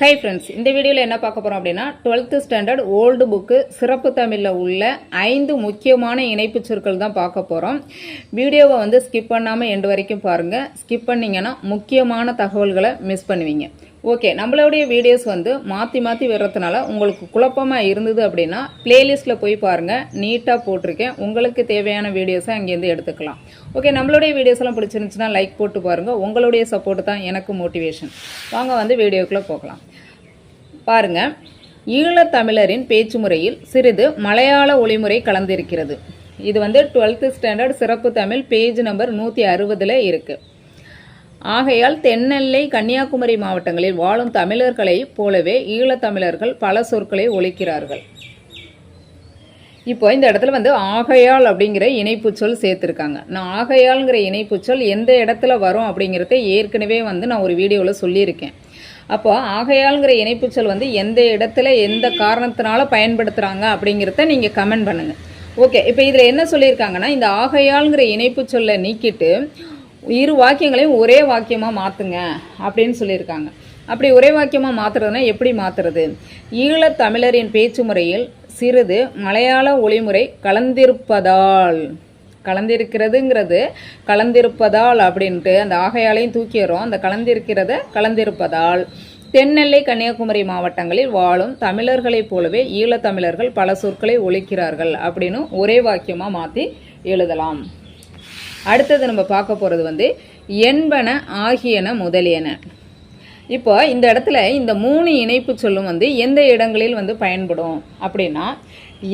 Hi friends இந்த வீடியோவில் என்ன பார்க்க போகிறோம் அப்படின்னா டுவெல்த்து ஸ்டாண்டர்ட் ஓல்டு புக்கு சிறப்பு தமிழில் உள்ள ஐந்து முக்கியமான இணைப்புச் சொற்கள் தான் பார்க்க போகிறோம் வீடியோவை வந்து ஸ்கிப் பண்ணாமல் எண்டு வரைக்கும் பாருங்கள் ஸ்கிப் பண்ணிங்கன்னா முக்கியமான தகவல்களை மிஸ் பண்ணுவீங்க. ஓகே நம்மளுடைய வீடியோஸ் வந்து மாற்றி மாற்றி வர்றதுனால உங்களுக்கு குழப்பமாக இருந்தது அப்படின்னா பிளேலிஸ்ட்டில் போய் பாருங்கள் நீட்டாக போட்டிருக்கேன். உங்களுக்கு தேவையான வீடியோஸை அங்கேருந்து எடுத்துக்கலாம். ஓகே நம்மளுடைய வீடியோஸ் எல்லாம் பிடிச்சிருந்துச்சுன்னா லைக் போட்டு பாருங்கள் உங்களுடைய சப்போர்ட் தான் எனக்கு மோட்டிவேஷன் வாங்க வந்து வீடியோக்குள்ளே போகலாம். பாருங்க. ஈழத்தமிழரின் பேச்சு முறையில் சிறிது மலையாள ஒளிமுறை கலந்திருக்கிறது. இது வந்து டுவெல்த்து ஸ்டாண்டர்ட் சிறப்பு தமிழ் பேஜ் நம்பர் நூற்றி அறுபதில் இருக்குது ஆகையால் தென்னெல்லை கன்னியாகுமரி மாவட்டங்களில் வாழும் தமிழர்களைப் போலவே ஈழத்தமிழர்கள் பல சொற்களை ஒழிக்கிறார்கள் இப்போ இந்த இடத்துல வந்து ஆகையால் அப்படிங்கிற இணைப்பு சொல் சேர்த்துருக்காங்க. நான் ஆகையால்ங்கிற இணைப்பு சொல் எந்த இடத்துல வரும் அப்படிங்கிறத ஏற்கனவே வந்து நான் ஒரு வீடியோவில் சொல்லியிருக்கேன். அப்போ ஆகையால்ங்கிற இணைப்பு சொல் வந்து எந்த இடத்துல எந்த காரணத்தினால பயன்படுத்துகிறாங்க அப்படிங்கிறத நீங்கள் கமெண்ட் பண்ணுங்கள் ஓகே இப்போ இதில் என்ன சொல்லியிருக்காங்கன்னா இந்த ஆகையால்ங்கிற இணைப்பு சொல்லை நீக்கிட்டு இரு வாக்கியங்களையும் ஒரே வாக்கியமாக மாற்றுங்க அப்படின்னு சொல்லியிருக்காங்க. அப்படி ஒரே வாக்கியமாக மாற்றுறதுனா எப்படி மாற்றுறது ஈழத் தமிழரின் பேச்சு முறையில் சிறிது மலையாள ஒளிமுறை கலந்திருப்பதால் கலந்திருக்கிறதுங்கிறது கலந்திருப்பதால் அப்படின்ட்டு அந்த ஆகையாலையும் தூக்கிடுறோம். அந்த கலந்திருக்கிறத கலந்திருப்பதால் தென்னெல்லை கன்னியாகுமரி மாவட்டங்களில் வாழும் தமிழர்களைப் போலவே ஈழத்தமிழர்கள் பல சொற்களை ஒழிக்கிறார்கள் அப்படின்னு ஒரே வாக்கியமாக மாற்றி எழுதலாம். அடுத்தது நம்ம பார்க்க போகிறது வந்து என்பன ஆகியன முதலியன. இப்போ இந்த இடத்துல இந்த மூணு இணைப்பு சொல்லும் வந்து எந்த இடங்களில் வந்து பயன்படும் அப்படின்னா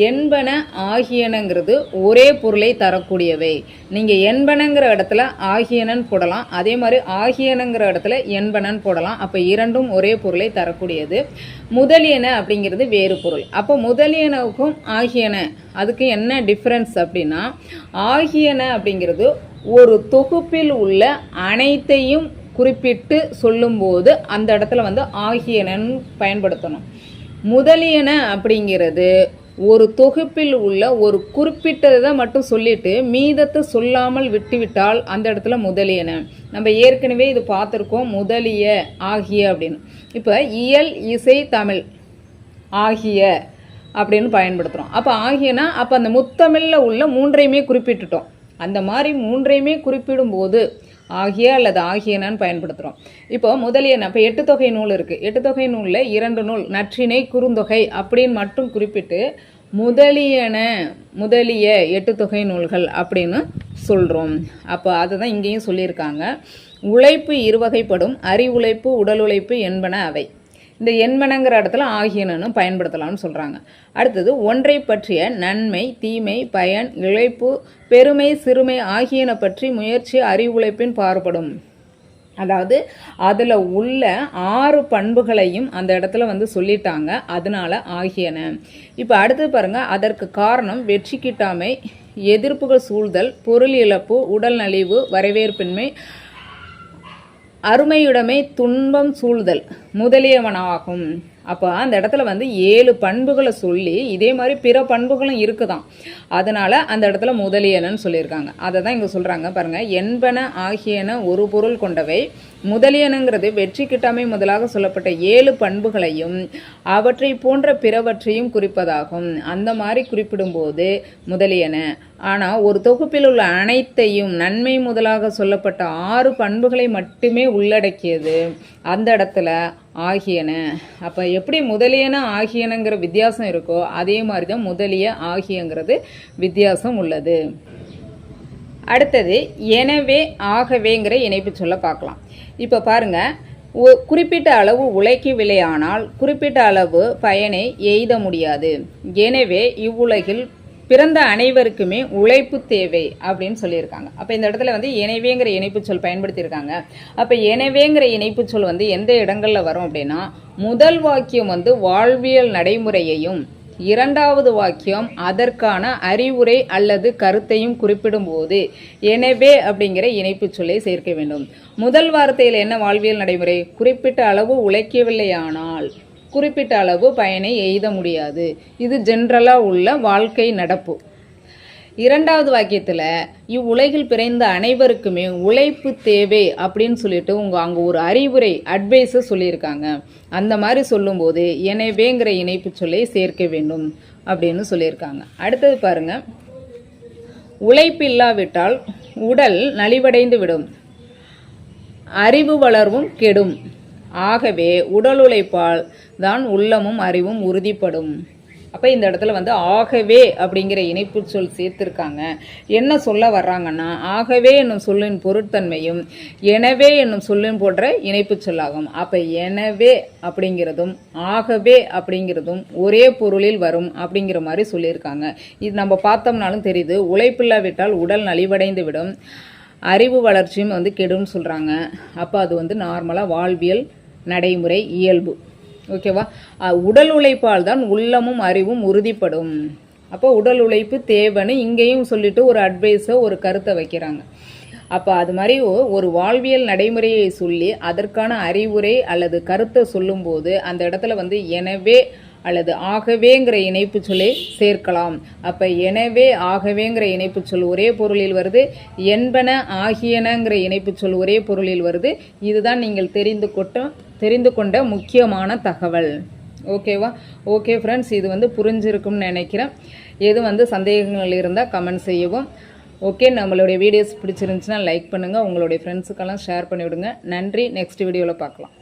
என்பன ஆகியனங்கிறது ஒரே பொருளை தரக்கூடியவை. நீங்கள் என்பனங்கிற இடத்துல ஆகியனன் போடலாம் அதே மாதிரி ஆகியனங்கிற இடத்துல என்பனன் போடலாம். அப்போ இரண்டும் ஒரே பொருளை தரக்கூடியது. முதலியன அப்படிங்கிறது வேறு பொருள். அப்போ முதலியனவுக்கும் ஆகியன அதுக்கு என்ன டிஃப்ரென்ஸ் அப்படின்னா ஆகியன அப்படிங்கிறது ஒரு தொகுப்பில் உள்ள அனைத்தையும் குறிப்பிட்டு சொல்லும்போது அந்த இடத்துல வந்து ஆகியனன் பயன்படுத்தணும். முதலியன அப்படிங்கிறது ஒரு தொகுப்பில் உள்ள ஒரு குறிப்பிட்டதை மட்டும் சொல்லிட்டு மீதத்தை சொல்லாமல் விட்டுவிட்டால் அந்த இடத்துல முதலியன. நம்ம ஏற்கனவே இது பார்த்துருக்கோம் முதலிய ஆகிய அப்படின்னு. இப்போ இயல் இசை தமிழ் ஆகிய அப்படின்னு பயன்படுத்துகிறோம் அப்போ ஆகியனா அப்போ அந்த முத்தமிழில் உள்ள மூன்றையுமே குறிப்பிட்டுட்டோம். அந்த மாதிரி மூன்றையுமே குறிப்பிடும்போது ஆகிய அல்லது ஆகியனன்னு பயன்படுத்துகிறோம் இப்போ முதலியன இப்போ எட்டு தொகை நூல் இருக்குது எட்டு தொகை நூலில் இரண்டு நூல் நற்றினை குறுந்தொகை அப்படின்னு மட்டும் குறிப்பிட்டு முதலியன முதலிய எட்டு தொகை நூல்கள் அப்படின்னு சொல்கிறோம் அப்போ அதுதான் இங்கேயும் சொல்லியிருக்காங்க. உழைப்பு இருவகைப்படும் அறிவுழைப்பு உடல் உழைப்பு என்பன அவை. இந்த எண்மனங்கிற இடத்துல ஆகியனும் பயன்படுத்தலாம்னு சொல்கிறாங்க அடுத்தது ஒன்றை பற்றிய நன்மை தீமை பயன் இழைப்பு பெருமை சிறுமை ஆகியன பற்றி முயற்சி அறிவுழைப்பின் பாறுபடும். அதாவது அதில் உள்ள ஆறு பண்புகளையும் அந்த இடத்துல வந்து சொல்லிட்டாங்க. அதனால ஆகியன. இப்போ அடுத்து பாருங்க அதற்கு காரணம் வெற்றி கிட்டாமை எதிர்ப்புகள் சூழ்தல் பொருள் இழப்பு உடல் நலிவு வரவேற்பின்மை அருமையுடைமை துன்பம் சூழ்தல் முதலியவனாகும். அப்போ அந்த இடத்துல வந்து ஏழு பண்புகளை சொல்லி இதே மாதிரி பிற பண்புகளும் இருக்குதான். அதனால் அந்த இடத்துல முதலியனன்னு சொல்லியிருக்காங்க. அதை தான் இங்கே சொல்கிறாங்க பாருங்கள் என்பன ஆகியன ஒரு பொருள் கொண்டவை. முதலியனுங்கிறது வெற்றி கிட்டாமை முதலாக சொல்லப்பட்ட ஏழு பண்புகளையும் அவற்றை போன்ற பிறவற்றையும் குறிப்பதாகும். அந்த மாதிரி குறிப்பிடும்போது முதலியன ஆனால் ஒரு தொகுப்பில் உள்ள அனைத்தையும் நன்மை முதலாக சொல்லப்பட்ட ஆறு பண்புகளை மட்டுமே உள்ளடக்கியது அந்த இடத்துல ஆகியன. அப்போ எப்படி முதலியன ஆகியனங்கிற வித்தியாசம் இருக்கோ அதே மாதிரி தான் முதலிய ஆகியங்கிறது வித்தியாசம் உள்ளது. அடுத்தது எனவே ஆகவேங்கிற இணைப்பு சொல்ல பார்க்கலாம். இப்போ பாருங்க ஒ- குறிப்பிட்ட அளவு உழைக்கவில்லையானால் குறிப்பிட்ட அளவு பயனை எய்த முடியாது. எனவே இவ்வுலகில் பிறந்த அனைவருக்குமே உழைப்பு தேவை அப்படின்னு சொல்லியிருக்காங்க. அப்போ இந்த இடத்துல வந்து எனவேங்கிற இணைப்பு சொல் பயன்படுத்தியிருக்காங்க. அப்போ எனவேங்கிற இணைப்பு சொல் வந்து எந்த இடங்களில் வரும் அப்படின்னா முதல் வாக்கியம் வந்து வாழ்வியல் நடைமுறையையும் இரண்டாவது வாக்கியம் அதற்கான அறிவுரை அல்லது கருத்தையும் குறிப்பிடும்போது எனவே அப்படிங்கிற இணைப்பு சொல்லை சேர்க்க வேண்டும். முதல் வார்த்தையில் என்ன வாழ்வியல் நடைமுறை? குறிப்பிட்ட அளவு உழைக்கவில்லையானால் குறிப்பிட்ட அளவு பயனை எய்த முடியாது. இது ஜென்ரலாக உள்ள வாழ்க்கை நடப்பு. இரண்டாவது வாக்கியத்தில் இவ்வுலகில் பிறந்த அனைவருக்குமே உழைப்பு தேவை அப்படின்னு சொல்லிட்டு உங்கள் அங்கே ஒரு அறிவுரை அட்வைஸை சொல்லியிருக்காங்க. அந்த மாதிரி சொல்லும்போது எனவேங்கிற இணைப்பு சொல்லை சேர்க்க வேண்டும் அப்படின்னு சொல்லியிருக்காங்க. அடுத்தது பாருங்க. உழைப்பு இல்லாவிட்டால் உடல் நலிவடைந்து விடும் அறிவு வளர்வும் கெடும். ஆகவே உடல் உழைப்பால் தான் உள்ளமும் அறிவும் உறுதிப்படும். அப்போ இந்த இடத்துல வந்து ஆகவே அப்படிங்கிற இணைப்பு சொல் சேர்த்துருக்காங்க. என்ன சொல்ல வர்றாங்கன்னா ஆகவே என்னும் சொல்லின் பொருட்தன்மையும் எனவே என்னும் சொல்லின் போன்ற இணைப்பு சொல்லாகும். அப்போ எனவே அப்படிங்கிறதும் ஆகவே அப்படிங்கிறதும் ஒரே பொருளில் வரும் அப்படிங்கிற மாதிரி சொல்லியிருக்காங்க. இது நம்ம பார்த்தோம்னாலும் தெரியுது உழைப்பில்லாவிட்டால் உடல் நலிவடைந்து விடும் அறிவு வளர்ச்சியும் வந்து கெடும்னு சொல்கிறாங்க அப்போ அது வந்து நார்மலாக வாழ்வியல் நடைமுறை இயல்பு. ஓகேவா உடல் உழைப்பால் தான் உள்ளமும் அறிவும் உறுதிப்படும். அப்போ உடல் உழைப்பு தேவைன்னு இங்கேயும் சொல்லிட்டு ஒரு அட்வைஸை ஒரு கருத்தை வைக்கிறாங்க. அப்போ அது மாதிரி ஒரு வாழ்வியல் நடைமுறையை சொல்லி அதற்கான அறிவுரை அல்லது கருத்தை சொல்லும்போது அந்த இடத்துல வந்து எனவே அல்லது ஆகவேங்கிற இணைப்பு சொல்லை சேர்க்கலாம். அப்போ எனவே ஆகவேங்கிற இணைப்பு சொல் ஒரே பொருளில் வருது என்பன ஆகியனங்கிற இணைப்பு சொல் ஒரே பொருளில் வருது. இதுதான் நீங்கள் தெரிந்து கொட்ட தெரிந்து கொண்ட முக்கியமான தகவல். ஓகேவா? ஓகே ஃப்ரெண்ட்ஸ் இது வந்து புரிஞ்சிருக்கும்னு நினைக்கிறேன். எது வந்து சந்தேகங்கள் இருந்தால் கமெண்ட் செய்யவும். ஓகே நம்மளுடைய வீடியோஸ் பிடிச்சிருந்துச்சுன்னா லைக் பண்ணுங்கள் உங்களுடைய ஃப்ரெண்ட்ஸுக்கெல்லாம் ஷேர் பண்ணிவிடுங்க. நன்றி. நெக்ஸ்ட் வீடியோவில் பார்க்கலாம்.